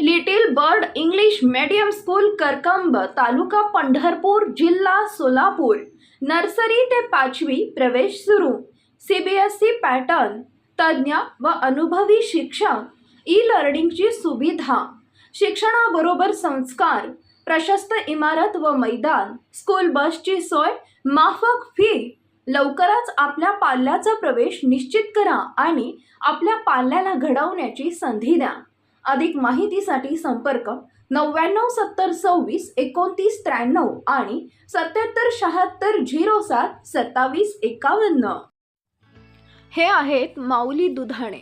Little bird English medium school Karkamb taluka Pandharpur जिल्हा Solapur. Nursery ते पाचवी प्रवेश सुरू. C B S E pattern तज्ज्ञ व अनुभवी शिक्षक. ई लर्निंगची सुविधा. शिक्षणाबरोबर संस्कार प्रशस्त इमारत व मैदान. स्कूल बसची सोय माफक फी लवकरच आपल्या पाल्याचा प्रवेश निश्चित करा आणि आपल्या पाल्याला घडवण्याची संधी द्या. अधिक माहितीसाठी संपर्क नव्याण्णव सत्तर सव्वीस एकोणतीस त्र्याण्णव आणि सत्याहत्तर शहात्तर झिरो सात सत्तावीस एकावन्न. हे आहेत माऊली दुधाणे.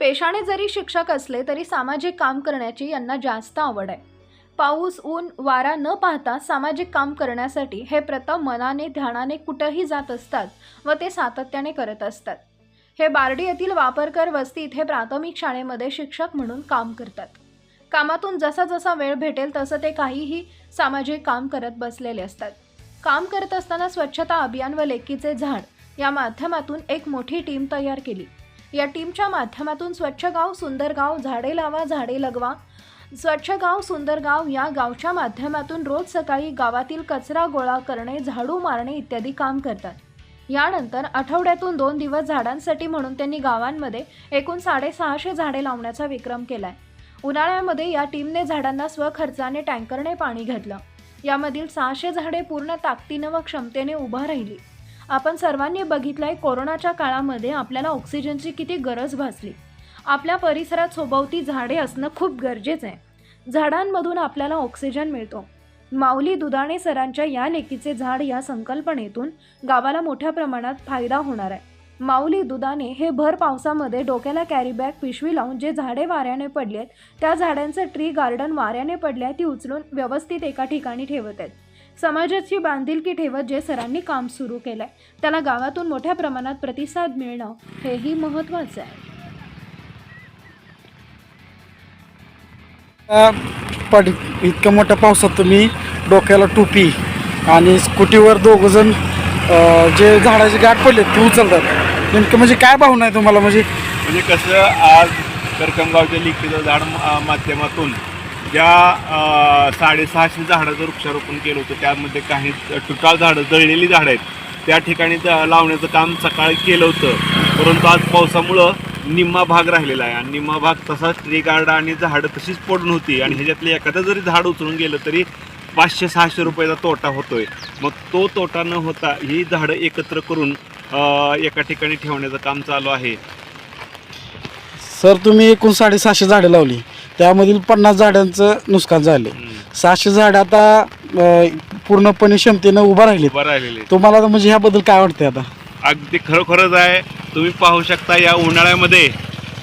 पेशाने जरी शिक्षक असले तरी सामाजिक काम करण्याची यांना जास्त आवड आहे. पाऊस ऊन वारा न पाहता सामाजिक काम करण्यासाठी हे प्रथम मनाने ध्यानाने कुठंही जात असतात व ते सातत्याने करत असतात. हे बार्डी येथील वापरकर वस्तीत हे प्राथमिक शाळेमध्ये शिक्षक म्हणून काम करतात. कामातून जसा जसा वेळ भेटेल तसं ते काहीही सामाजिक काम करत बसलेले असतात. काम करत असताना स्वच्छता अभियान व लेकीचे झाड या माध्यमातून एक मोठी टीम तयार केली. या टीमच्या माध्यमातून स्वच्छ गाव सुंदर गाव झाडे लावा झाडे लगवा स्वच्छ गाव सुंदर गाव या गावच्या माध्यमातून रोज सकाळी गावातील कचरा गोळा करणे झाडू मारणे इत्यादी काम करतात. यानंतर आठवड्यातून दोन दिवस झाडांसाठी म्हणून त्यांनी गावांमध्ये एकूण साडेसहाशे झाडे लावण्याचा विक्रम केलाय. उन्हाळ्यामध्ये या टीमने झाडांना स्वखर्चाने टँकरने पाणी घातलं. यामधील सहाशे झाडे पूर्ण ताकदीनं व क्षमतेने उभा राहिली. आपण सर्वांनी बघितलंय कोरोनाच्या काळामध्ये आपल्याला ऑक्सिजनची किती गरज भासली. आपल्या परिसरात सोबवती झाडे असणं खूप गरजेचं आहे. झाडांमधून आपल्याला ऑक्सिजन मिळतो. माऊली दुधाणे सरांच्या या लेकीचे झाड या संकल्पनेतून गावाला मोठ्या प्रमाणात फायदा होणार आहे. माऊली दुधाने हे भर पावसामध्ये डोक्याला कॅरीबॅग पिशवी लावून जे झाडे वाऱ्याने पडलेत त्या झाडांचं ट्री गार्डन वाऱ्याने पडल्या ती उचलून व्यवस्थित एका ठिकाणी ठेवत आहेत. समाजाची बांधिलकी ठेवत जे सरांनी काम सुरू केलंय त्याला गावातून मोठ्या प्रमाणात प्रतिसाद मिळणं हेही महत्त्वाचं आहे. पड इतक्या मोठ्या पावसात तुम्ही डोक्याला टोपी आणि स्कूटीवर दोघंजण जे झाडाची गाठ पडले ते उचलतात. नेमकं म्हणजे काय भावना आहे तुम्हाला? म्हणजे म्हणजे कसं आज करकमगावच्या लिखीचं झाड मा- माध्यमातून ज्या साडेसहाशे झाडाचं वृक्षारोपण केलं होतं त्यामध्ये काही टुटाळ झाडं जळलेली झाडं आहेत त्या ठिकाणी लावण्याचं काम सकाळी केलं होतं. परंतु आज पावसामुळं निम्मा भाग राहिलेला आहे. आणि निम्मा भाग तसाच ट्री गार्ड आणि झाडं तशीच पडून होती. आणि ह्याच्यातले एखादं जरी झाड उचलून गेलं तरी पाचशे सहाशे रुपयाचा तोटा होतोय. मग तो तोटा न होता ही झाडं एकत्र करून एका ठिकाणी ठेवण्याचं काम चालू आहे. सर तुम्ही एकूण साडेसहाशे झाडं लावली. त्यामधील पन्नास झाडांचं नुकसान झाले. सहाशे झाड आता पूर्णपणे क्षमतेनं उभा राहिली तुम्हाला म्हणजे ह्याबद्दल काय वाटतंय आता? अगदी खरोखरच आहे. तुम्ही पाहू शकता या उन्हाळ्यामध्ये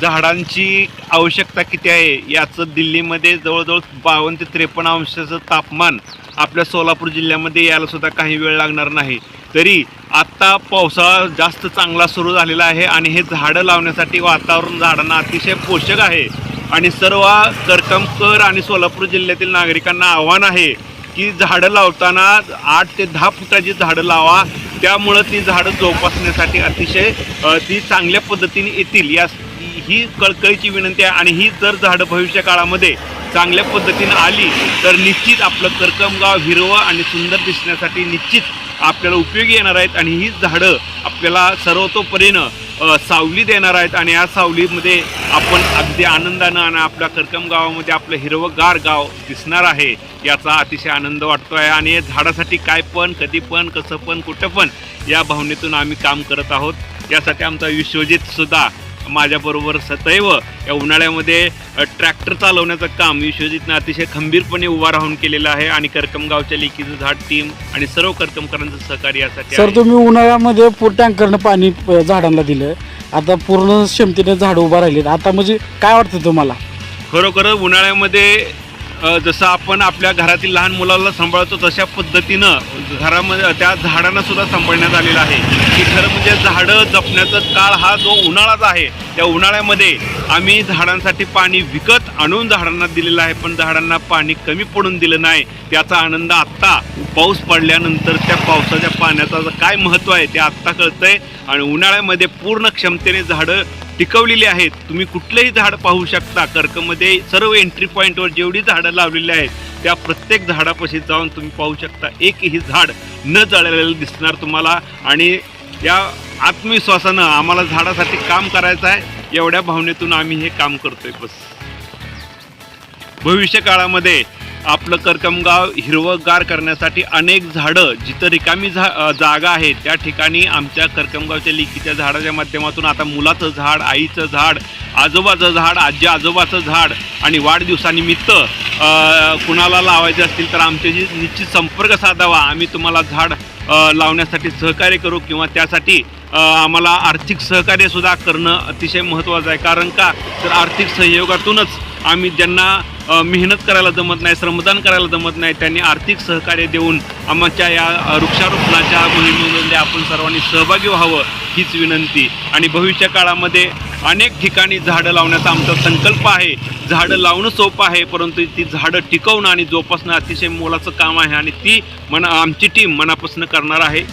झाडांची आवश्यकता किती आहे? याचं दिल्लीमध्ये जवळजवळ बावन्न ते त्रेपन्न अंशाचं तापमान आपल्या सोलापूर जिल्ह्यामध्ये यायला सुद्धा काही वेळ लागणार नाही. तरी आत्ता पावसाळा जास्त चांगला सुरू झालेला आहे आणि हे झाडं लावण्यासाठी वातावरण झाडांना अतिशय पोषक आहे. आणि सर्व करकमकर आणि सोलापूर जिल्ह्यातील नागरिकांना आव्हान आहे की झाडं लावताना आठ ते दहा फुटाची झाडं लावा. त्यामुळं ती झाडं जोपासण्यासाठी अतिशय ती चांगल्या पद्धतीने येतील. या ही कळकळीची विनंती आहे. आणि ही जर झाडं भविष्य काळामध्ये चांगल्या पद्धतीनं आली तर निश्चित आपलं करकमगाव हिरवं आणि सुंदर दिसण्यासाठी निश्चित आपल्याला उपयोगी येणार आहेत. आणि ही झाडं आपल्याला सर्वतोपरीनं सावली देणार आहेत आणि या सावलीमध्ये आपण अगदी आनंदानं आणि आपल्या करकम गावामध्ये आपलं हिरवंगार गाव दिसणार आहे याचा अतिशय आनंद वाटतो आहे आणि झाडासाठी काय पण कधी पण कसं पण कुठं पण या भावनेतून आम्ही काम करत आहोत. यासाठी आमचा विश्वजितसुद्धा माझ्याबरोबर सदैव या उन्हाळ्यामध्ये ट्रॅक्टर चालवण्याचं काम विश्वजितनं अतिशय खंबीरपणे उभा राहून केलेलं आहे आणि करकमगावच्या लेकीचं झाड टीम आणि सर्व करकमकरांचं सहकार्य यासाठी सर. तुम्ही उन्हाळ्यामध्ये टँकरनं पाणी झाडांना दिलं आता पूर्ण क्षमतेने झाडं उभा राहिलीत. आता म्हणजे काय वाटतं तुम्हाला? खरोखर उन्हाळ्यामध्ये जसं आपण आपल्या घरातील लहान मुलाला सांभाळतो तशा पद्धतीनं घरामध्ये त्या झाडांना सुद्धा सांभाळण्यात आलेलं आहे. की खरं म्हणजे झाडं जपण्याचा काळ हा जो उन्हाळाच आहे त्या उन्हाळ्यामध्ये आम्ही झाडांसाठी पाणी विकत आणून झाडांना दिलेलं आहे. पण झाडांना पाणी कमी पडून दिलं नाही. त्याचा आनंद आत्ता पाऊस पडल्यानंतर त्या पावसाच्या पाण्याचा काय महत्त्व आहे ते आत्ता कळतंय. आणि उन्हाळ्यामध्ये पूर्ण क्षमतेने झाडं टिकवलेली आहेत. तुम्ही कुठलंही झाड पाहू शकता. कर्कमध्ये सर्व एंट्री पॉईंटवर जेवढी झाडं लावलेली आहेत त्या प्रत्येक झाडापाशी जाऊन तुम्ही पाहू शकता. एकही झाड न जळलेलं दिसणार तुम्हाला आणि या आत्मविश्वासानं आम्हाला झाडासाठी काम करायचं आहे एवढ्या भावनेतून आम्ही हे काम करतोय बस. भविष्य काळामध्ये आपलं करकमगाव हिरवंगार करण्यासाठी अनेक झाडं जिथं रिकामी झा जागा आहे त्या ठिकाणी आमच्या करकमगावच्या लिकीच्या झाडाच्या माध्यमातून आता मुलाचं झाड आईचं झाड आजोबाचं झाड आजी आजोबाचं झाड आणि वाढदिवसानिमित्त कुणाला लावायचे असतील तर आमच्याशी निश्चित संपर्क साधावा. आम्ही तुम्हाला झाड लावण्यासाठी सहकार्य करू किंवा त्यासाठी आम्हाला आर्थिक सहकार्यसुद्धा करणं अतिशय महत्त्वाचं आहे. कारण का? तर आर्थिक सहयोगातूनच आम्ही ज्यांना मेहनत करायला जमत नाही श्रमदान करायला जमत नाही त्यांनी आर्थिक सहकार्य देऊन आमच्या या वृक्षारोपणाच्या मोहिमेमध्ये आपण सर्वांनी सहभागी व्हावं हीच विनंती. आणि भविष्य काळामध्ये अनेक ठिकाणी झाडं लावण्याचा आमचा संकल्प आहे. झाडं लावणं सोपं आहे परंतु ती झाडं टिकवणं आणि जोपासणं अतिशय मोलाचं काम आहे आणि ती मना आमची टीम मनापासून करणार आहे.